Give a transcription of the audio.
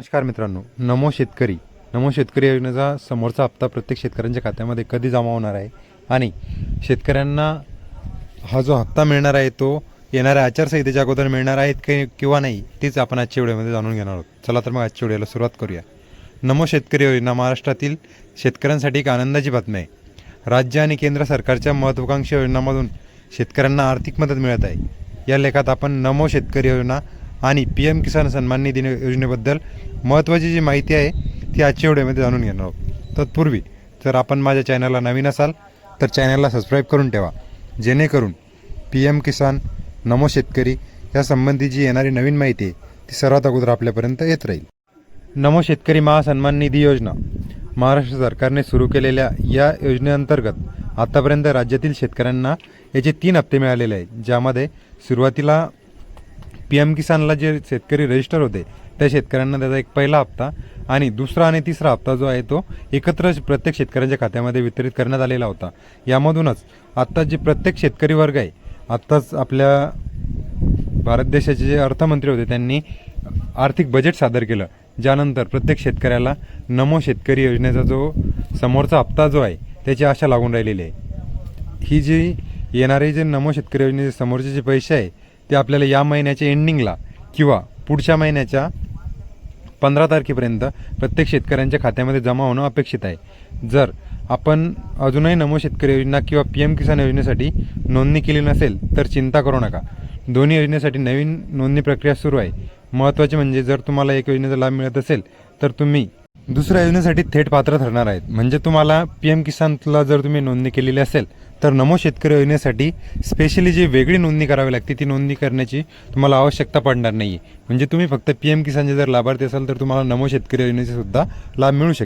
नमस्कार मित्रांनो नमो शेतकरी. नमो शेतकरी योजनेचा समोरचा हप्ता प्रत्येक शेतकऱ्यांच्या खात्यामध्ये कधी जमा होणार आहे? आणि शेतकऱ्यांना हा जो हप्ता मिळणार आहे तो येणाऱ्या आचारसंहितेच्या अगोदर मिळणार आहेत की किंवा नाही तीच आपण आजच्या व्हिडिओमध्ये जाणून घेणार आहोत. चला तर मग आजच्या व्हिडिओला सुरुवात करूया. नमो शेतकरी योजना महाराष्ट्रातील शेतकऱ्यांसाठी एक आनंदाची बातमी आहे. राज्य आणि केंद्र सरकारच्या महत्त्वाकांक्षी योजनांमधून शेतकऱ्यांना आर्थिक मदत मिळत आहे. या लेखात आपण नमो शेतकरी योजना आणि पी एम किसान सन्मान निधी योजनेबद्दल महत्त्वाची जी माहिती आहे ती आजच्या व्हिडिओमध्ये जाणून घेणार आहोत. तत्पूर्वी जर आपण माझ्या चॅनलला नवीन असाल तर चॅनलला सबस्क्राईब करून ठेवा. जेणेकरून पी एम किसान नमो शेतकरी यासंबंधी जी येणारी नवीन माहिती आहे ती सर्वात अगोदर आपल्यापर्यंत येत राहील. नमो शेतकरी महासन्मान निधी योजना महाराष्ट्र सरकारने सुरू केलेल्या या योजनेअंतर्गत आतापर्यंत राज्यातील शेतकऱ्यांना याचे तीन हप्ते मिळालेले आहेत ज्यामध्ये सुरुवातीला पी एम किसानला जे शेतकरी रजिस्टर होते त्या शेतकऱ्यांना त्याचा एक पहिला हप्ता आणि दुसरा आणि तिसरा हप्ता जो आहे तो एकत्र प्रत्येक शेतकऱ्यांच्या खात्यामध्ये वितरित करण्यात आलेला होता. यामधूनच आत्ता जे प्रत्येक शेतकरी वर्ग आहे आत्ताच आपल्या भारत देशाचे जे अर्थमंत्री होते त्यांनी आर्थिक बजेट सादर केलं. ज्यानंतर प्रत्येक शेतकऱ्याला नमो शेतकरी योजनेचा जो समोरचा हप्ता जो आहे त्याची आशा लागून राहिलेली आहे. ही जी येणारे जे नमो शेतकरी योजनेचे समोरचे जे पैसे आहे ते आपल्याला या महिन्याच्या एंडिंगला किंवा पुढच्या महिन्याच्या पंधरा तारखेपर्यंत प्रत्येक शेतकऱ्यांच्या खात्यामध्ये जमा होणं अपेक्षित आहे. जर आपण अजूनही नमो शेतकरी योजना किंवा पी एम किसान योजनेसाठी नोंदणी केली नसेल तर चिंता करू नका. दोन्ही योजनेसाठी नवीन नोंदणी प्रक्रिया सुरू आहे. महत्त्वाचे म्हणजे जर तुम्हाला एक योजनेचा लाभ मिळत असेल तर तुम्ही दुसऱ्या योजनेसाठी थेट पात्र ठरणार आहेत. म्हणजे तुम्हाला पी एम किसानला जर तुम्ही नोंदणी केलेली असेल तर नमो शेतकरी योजनेसाठी स्पेशली जी वेगळी नोंदणी करावी लागते ती नोंदणी करण्याची तुम्हाला आवश्यकता पडणार नाही म्हणजे तुम्ही फक्त पी एम किसानचे जर लाभार्थी असाल तर तुम्हाला नमो शेतकरी योजनेचे सुद्धा लाभ मिळू शकतो.